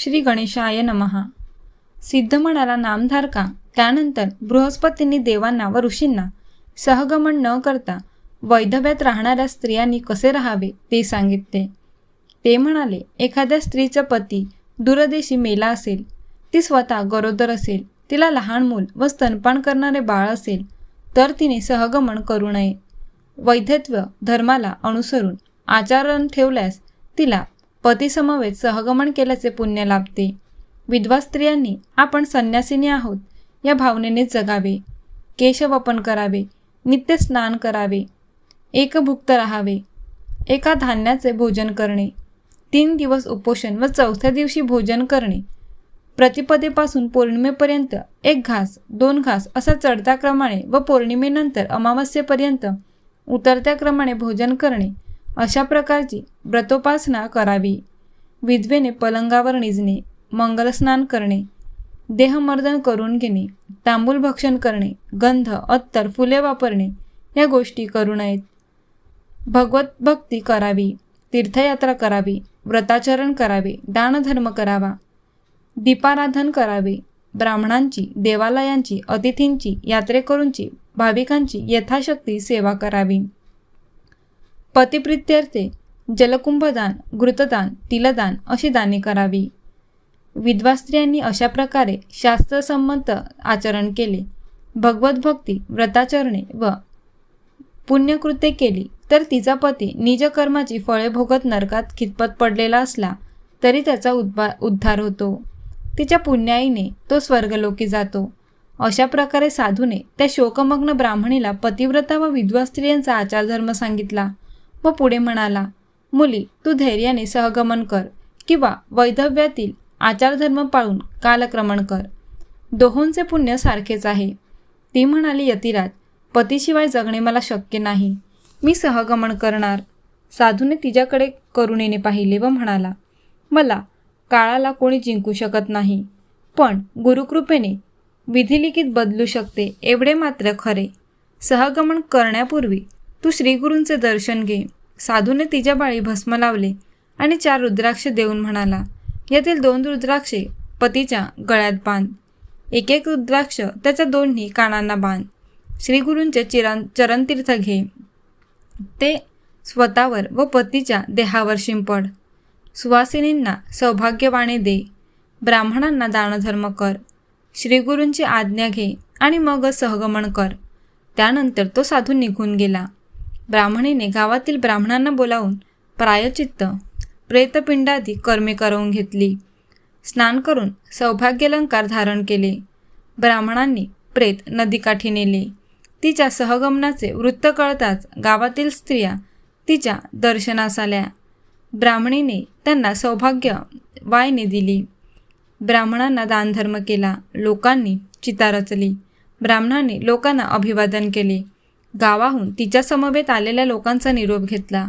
श्री गणेशाय नमहा सिद्ध म्हणाला नामधारका त्यानंतर बृहस्पतींनी देवांना व ऋषींना सहगमन न करता वैधव्यात राहणाऱ्या स्त्रियांनी कसे राहावे ते सांगितले. ते म्हणाले एखाद्या स्त्रीचा पती दूरदेशी मेला असेल ती स्वतः गरोदर असेल तिला लहान मूल व स्तनपान करणारे बाळ असेल तर तिने सहगमन करू नये. वैधत्व धर्माला अनुसरून आचरण ठेवल्यास तिला पतीसमवेत सहगमन केल्याचे पुण्य लाभते. विधवा स्त्रियांनी आपण संन्यासिनी आहोत या भावनेने जगावे. केशवपन करावे नित्य स्नान करावे एकभुक्त राहावे एका धान्याचे भोजन करणे तीन दिवस उपोषण व चौथ्या दिवशी भोजन करणे प्रतिपदेपासून पौर्णिमेपर्यंत एक घास दोन घास असा चढत्या क्रमाने व पौर्णिमेनंतर अमावस्येपर्यंत उतरत्या क्रमाने भोजन करणे अशा प्रकारची व्रतोपासना करावी. विधवेने पलंगावर निजणे मंगलस्नान करणे देहमर्दन करून घेणे तांबूल भक्षण करणे गंध अत्तर फुले वापरणे या गोष्टी करू नयेत. भगवत भक्ती करावी तीर्थयात्रा करावी व्रताचरण करावे दानधर्म करावा दीपाराधन करावे ब्राह्मणांची देवालयांची अतिथींची यात्रेकरूंची भाविकांची यथाशक्ती सेवा करावी. पतिप्रित्यर्थे जलकुंभदान घृतदान तिलदान अशी दाने करावी. विधवा स्त्रियांनी अशा प्रकारे शास्त्रसंमत आचरण केले. भगवत भक्ती व्रताचरणे व पुण्यकृत्ये केली तर तिचा पती निजकर्माची फळे भोगत नरकात खितपत पडलेला असला तरी त्याचा उद्भा उद्धार होतो. तिच्या पुण्याईने तो स्वर्गलोकी जातो. अशा प्रकारे साधूने त्या शोकमग्न ब्राह्मणीला पतिव्रता व विधवा स्त्रियांचा आचारधर्म सांगितला. व पुढे म्हणाला मुली तू धैर्याने सहगमन कर किंवा वैधव्यातील आचारधर्म पाळून कालक्रमण कर. दोहोंचे पुण्य सारखेच आहे. ती म्हणाली यतिराज पतीशिवाय जगणे मला शक्य नाही. मी सहगमन करणार. साधूने तिच्याकडे करुणेने पाहिले व म्हणाला मला काळाला कोणी जिंकू शकत नाही पण गुरुकृपेने विधिलिखित बदलू शकते एवढे मात्र खरे. सहगमन करण्यापूर्वी तू श्रीगुरूंचे दर्शन घे. साधूने तिच्या बाळी भस्म लावले आणि चार रुद्राक्ष देऊन म्हणाला यातील दोन रुद्राक्षे पतीच्या गळ्यात बांध. एक एक रुद्राक्ष त्याच्या दोन्ही कानांना बांध. श्रीगुरूंचे चिरां चरणतीर्थ घे. ते स्वतःवर व पतीच्या देहावर शिंपड. सुवासिनींना सौभाग्यवाणे दे. ब्राह्मणांना दानधर्म कर. श्रीगुरूंची आज्ञा घे आणि मग सहगमन कर. त्यानंतर तो साधू निघून गेला. ब्राह्मणीने गावातील ब्राह्मणांना बोलावून प्रायचित्त प्रेतपिंडादी कर्मे करवून घेतली. स्नान करून सौभाग्यलंकार धारण केले. ब्राह्मणांनी प्रेत नदीकाठी नेले. तिच्या सहगमनाचे वृत्त कळताच गावातील स्त्रिया तिच्या दर्शनास आल्या. ब्राह्मणीने त्यांना सौभाग्य वायने दिली. ब्राह्मणांना दानधर्म केला. लोकांनी चिता रचली. ब्राह्मणांनी लोकांना अभिवादन केले. गावाहून तिच्या समवेत आलेल्या लोकांचा निरोप घेतला.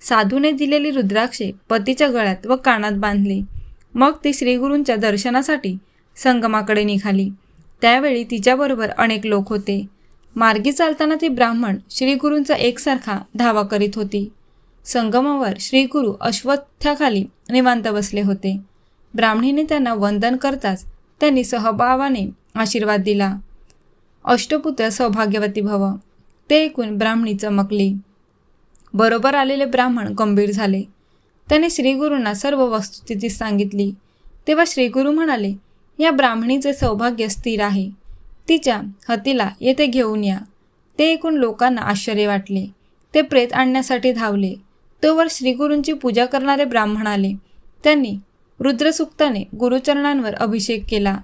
साधूने दिलेली रुद्राक्षे पतीच्या गळ्यात व कानात बांधली. मग ती श्रीगुरूंच्या दर्शनासाठी संगमाकडे निघाली. त्यावेळी तिच्याबरोबर अनेक लोक होते. मार्गी चालताना ती ब्राह्मण श्रीगुरूंचा एकसारखा धावा करीत होती. संगमावर श्रीगुरू अश्वत्थाखाली निवांत बसले होते. ब्राह्मणीने त्यांना वंदन करताच त्यांनी सहभावाने आशीर्वाद दिला. अष्टपुत्र सौभाग्यवती भव. ते ऐकून ब्राह्मणी चमकली. बरोबर आलेले ब्राह्मण गंभीर झाले. त्याने श्रीगुरूंना सर्व वस्तुस्थिती सांगितली. तेव्हा श्रीगुरू म्हणाले या ब्राह्मणीचे सौभाग्य स्थिर आहे. तिच्या हतीला येथे घेऊन या. ते ऐकून लोकांना आश्चर्य वाटले. ते प्रेत आणण्यासाठी धावले. तोवर श्रीगुरूंची पूजा करणारे ब्राह्मण आले. त्यांनी रुद्रसुक्ताने गुरुचरणांवर अभिषेक केला.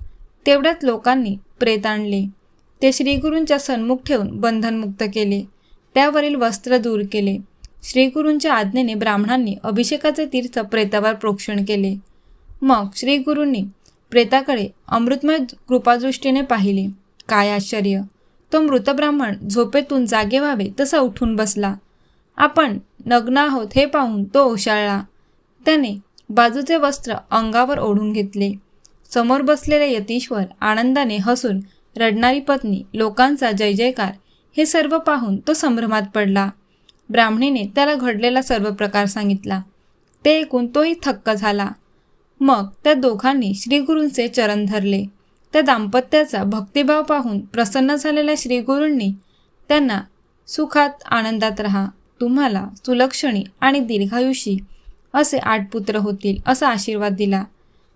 तेवढ्यात लोकांनी प्रेत आणले. ते श्रीगुरूंच्या सन्मुख ठेवून बंधनमुक्त केले. त्यावरील वस्त्र दूर केले. श्रीगुरूंच्या आज्ञेने ब्राह्मणांनी अभिषेकाचे तीर्थ प्रेतावर प्रोक्षण केले. मग श्रीगुरूंनी प्रेताकडे अमृतमय कृपादृष्टीने पाहिले. काय आश्चर्य! तो मृत ब्राह्मण झोपेतून जागे व्हावे तसा उठून बसला. आपण नग्न आहोत हे पाहून तो ओशाळला. त्याने बाजूचे वस्त्र अंगावर ओढून घेतले. समोर बसलेले यतीश्वर आनंदाने हसून रडणारी पत्नी लोकांचा जय जयकार हे सर्व पाहून तो संभ्रमात पडला. ब्राह्मणीने त्याला घडलेला सर्व प्रकार सांगितला. ते ऐकून तोही थक्क झाला. मग त्या दोघांनी श्रीगुरूंचे चरण धरले. त्या दाम्पत्याचा भक्तिभाव पाहून प्रसन्न झालेल्या श्रीगुरूंनी त्यांना सुखात आनंदात राहा. तुम्हाला सुलक्षणी आणि दीर्घायुषी असे आठ पुत्र होतील असा आशीर्वाद दिला.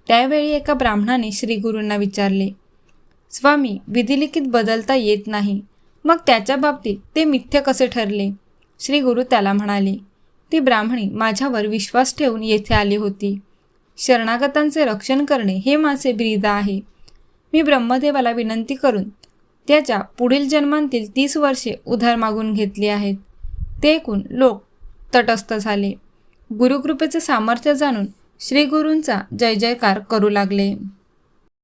त्यावेळी एका ब्राह्मणाने श्रीगुरूंना विचारले स्वामी विधिलिखित बदलता येत नाही. मग त्याच्या बाबतीत ते मिथ्य कसे ठरले? श्री गुरु त्याला म्हणाले ती ब्राह्मणी माझ्यावर विश्वास ठेवून येथे आली होती. शरणागतांचे रक्षण करणे हे माझे ब्रीद आहे. मी ब्रह्मदेवाला विनंती करून त्याच्या पुढील जन्मांतील तीस वर्षे उधार मागून घेतली आहेत. ते ऐकून लोक तटस्थ झाले. गुरुकृपेचे सामर्थ्य जाणून श्रीगुरूंचा जय जयकार करू लागले.